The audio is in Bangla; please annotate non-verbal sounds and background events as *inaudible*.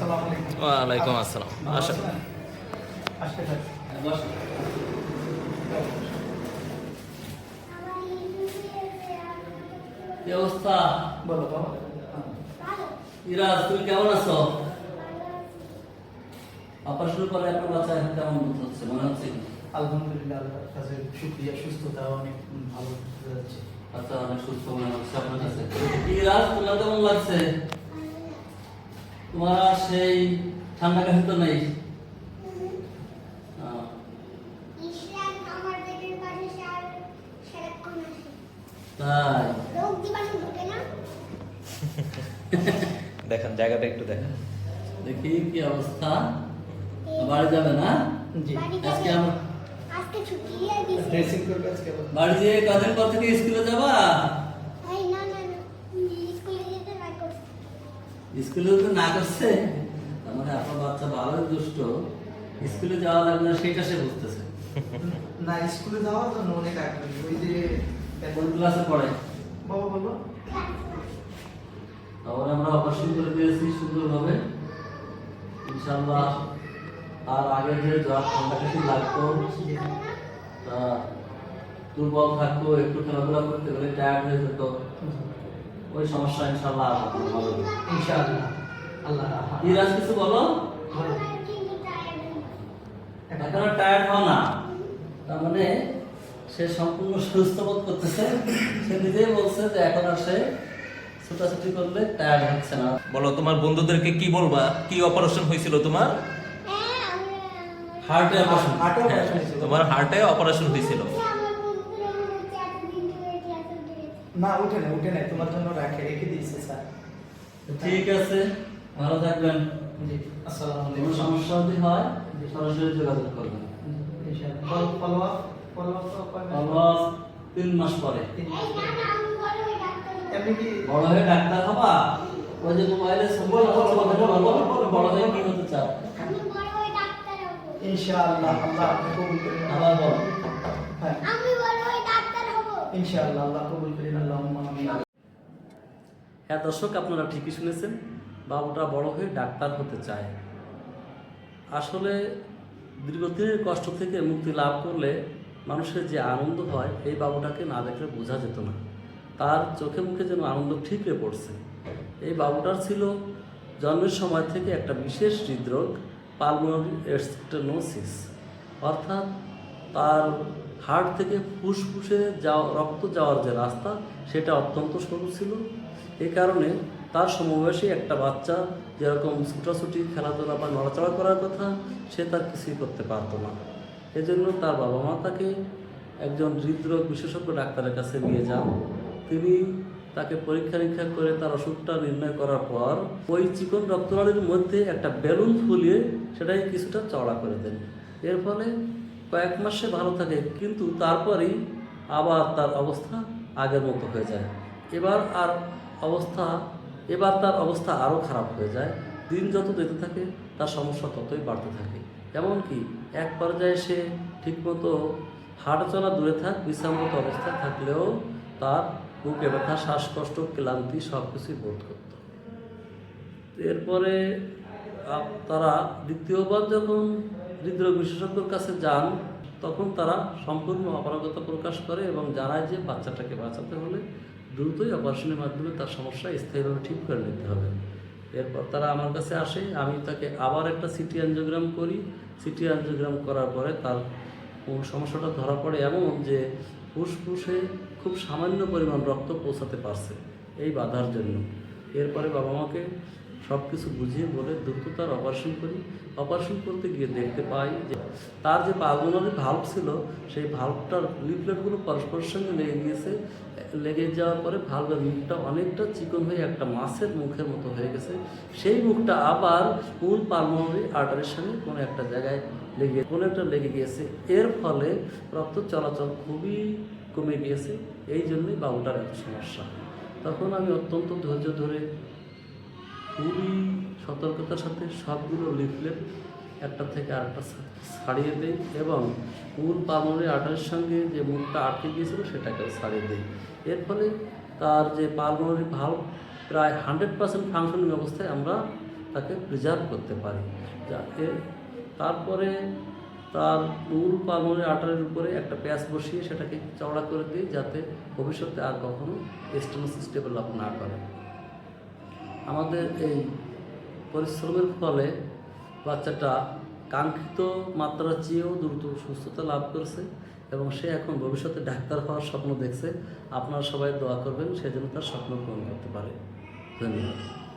ওয়ালাইকুম আসসালাম। কি অবস্থা? বলো ইরাজ তুমি কেমন আছো? অপারেশন করে আপনার বাচ্চা এখন কেমন বোধ হচ্ছে? মনে হচ্ছে কি? আলহামদুলিল্লাহ আল্লাহর কাছে শুক্রিয়া। সুস্থতা অনেক ভালো যাচ্ছে। আচ্ছা অনেক সুস্থ মনে হচ্ছে আপনার কাছে। ইরাজ তোমার কেমন লাগছে? তোমার সেই ঠান্ডা কাশি তো নেই। তাই? *laughs* দেখেন জায়গাটা একটু দেখেন। দেখি কি অবস্থা। বাড়ি যাবে না? আজকে আমার। বাড়ি যেয়ে কদিন পর থেকে স্কুলে যাবা এই না না না স্কুলে যেতে না করছে স্কুলে তো না করছে তার মানে আপনার বাচ্চা ভালোই দুষ্ট। স্কুলে যাওয়া লাগবে না সেটা সে বুঝতেছে। না স্কুলে যাওয়ার জন্য অনেক আগ্রহী। ওই যে কোন ক্লাসে পড়ে? বাবা বলো। তারপরে আমরা অপারেশন করে দিয়েছি সুন্দরভাবে। ইনশাআল্লাহ আর আগে যে ঠান্ডা কাশি লাগতো তা দুর্বল থাকতো একটু খেলাধুলা করতে গেলে টায়ার্ড হয়ে যেত। ওই সমস্যা ইনশাআল্লাহ হবে। ইনশাআল্লাহ। আল্লাহ ইরাজ কিছু বলো? এখনও টায়ার্ড হও না। তার মানে সে সম্পূর্ণ সুস্থ বোধ করতেছে। সে নিজেই বলছে যে এখন আর সে ছুটাছুটি করলে টায়ার্ড হচ্ছে না। বলো তোমার বন্ধুদেরকে কি বলবা? কি অপারেশন হয়েছিল তোমার? হ্যাঁ হার্টে অপারেশন হাঁটো হ্যাঁ, অপারেশন। তোমার হার্টে অপারেশন হয়েছিল। না উঠে না উঠে না তোমার জন্য রাখে রেখে দিয়েছে স্যার। ঠিক আছে ভালো থাকবেন। জি আসসালামু কোনো সমস্যা যদি হয় সরাসরি যোগাযোগ করবেন। ফলো আপ ফলো আপ তিন মাস পরে। বড় হয়ে ডাক্তার কি? বড় ডাক্তার হবা? ওই যে মোবাইলে বড় হয়ে কি হতে চাও? ইনশাআল্লাহ আল্লাহ আবার বলো। হ্যাঁ। হ্যাঁ দর্শক, আপনারা ঠিকই শুনেছেন, বাবুটা বড় হয়ে ডাক্তার হতে চায়। আসলে দীর্ঘদিনের কষ্ট থেকে মুক্তি লাভ করলে মানুষের যে আনন্দ হয়, এই বাবুটাকে না দেখলে বোঝা যেত না। তার চোখে মুখে যেন আনন্দ ঠিকরে পড়ছে। এই বাবুটার ছিল জন্মের সময় থেকে একটা বিশেষ হৃদরোগ পালমোনারি এস্টেনোসিস অর্থাৎ তার হার্ট থেকে ফুসফুসে যাওয়া, রক্ত যাওয়ার যে রাস্তা, সেটা অত্যন্ত সরু ছিল। এ কারণে তার সমবয়সী একটা বাচ্চা যেরকম ছুটাছুটি, খেলাধুলা বা নড়াচড়া করার কথা, সে তার কিছুই করতে পারতো না। এজন্য তার বাবা মা তাকে একজন হৃদরোগ বিশেষজ্ঞ ডাক্তারের কাছে নিয়ে যান। তিনি তাকে পরীক্ষা নিরীক্ষা করে তার অসুখটা নির্ণয় করার পর ওই চিকন রক্তনালীর মধ্যে একটা বেলুন ফুলিয়ে সেটাকে কিছুটা চড়া করে দেন। এর ফলে কয়েক মাসে ভালো থাকে, কিন্তু তারপরেই আবার তার অবস্থা আগের মতো হয়ে যায়। এবার আর অবস্থা, এবার তার অবস্থা আরও খারাপ হয়ে যায়। দিন যত যেতে থাকে, তার সমস্যা ততই বাড়তে থাকে। এমনকি এক পর্যায়ে সে ঠিকমতো হাঁটা চলা দূরে থাক, বিশ্রামরত অবস্থায় থাকলেও তার বুকে ব্যথা, শ্বাসকষ্ট, ক্লান্তি সব কিছুই বোধ করত। এরপরে তারা দ্বিতীয়বার যখন হৃদরোগ বিশেষজ্ঞর কাছে যান, তখন তারা সম্পূর্ণ অপারগতা প্রকাশ করে এবং জানায় যে বাচ্চাটাকে বাঁচাতে হলে দ্রুতই অপারেশনের মাধ্যমে তার সমস্যা স্থায়ীভাবে ঠিক করে নিতে হবে। এরপর তারা আমার কাছে আসে, আমি তাকে আবার একটা সিটি অ্যাঞ্জিওগ্রাম করি। সিটি অ্যাঞ্জিওগ্রাম করার পরে তার সমস্যাটা ধরা পড়ে এমন যে ফুসফুসে খুব সামান্য পরিমাণ রক্ত পৌঁছাতে পারছে এই বাধার জন্য। এরপরে বাবা মাকে সব কিছু বুঝিয়ে বলে দ্রুত তার অপারেশন করি। অপারেশন করতে গিয়ে দেখতে পাই যে তার যে পালমোনারি ভাল্ব ছিল, সেই ভাল্বটার লিফলেটগুলো পরস্পরের সঙ্গে লেগে গিয়েছে। লেগে যাওয়ার পরে ভাল্বের মুখটা অনেকটা চিকন হয়ে একটা মাছের মুখের মতো হয়ে গেছে। সেই মুখটা আবার মূল পালমোনারি আর্টারির সঙ্গে কোনো একটা জায়গায় লেগে, কোনো একটা লেগে গিয়েছে। এর ফলে রক্ত চলাচল খুবই কমে গিয়েছে। এই জন্যই বাবুটার এত সমস্যা। তখন আমি অত্যন্ত ধৈর্য ধরে খুবই সতর্কতার সাথে সবগুলো লিফলেট একটা থেকে আরেকটা ছাড়িয়ে দেই এবং মূল পালমোনারি আর্টারির সঙ্গে যে মুখটা আটকে গিয়েছিল সেটাকে ছাড়িয়ে দিই। এর ফলে তার যে পালমোনারি ভাল্ব প্রায় হান্ড্রেড পার্সেন্ট ফাংশনিং অবস্থায় আমরা তাকে প্রিজার্ভ করতে পারি। যাতে তারপরে তার মূল পালমনের আটারের উপরে একটা প্যাচ বসিয়ে সেটাকে চওড়া করে দিই যাতে ভবিষ্যতে আর কখনো স্টেনোসিস ডেভেলপ না করে। আমাদের এই পরিশ্রমের ফলে বাচ্চাটা কাঙ্ক্ষিত মাত্রার চেয়েও দ্রুত সুস্থতা লাভ করেছে এবং সে এখন ভবিষ্যতে ডাক্তার হওয়ার স্বপ্ন দেখছে। আপনারা সবাই দোয়া করবেন সেজন্য তার স্বপ্ন পূরণ করতে পারে। ধন্যবাদ।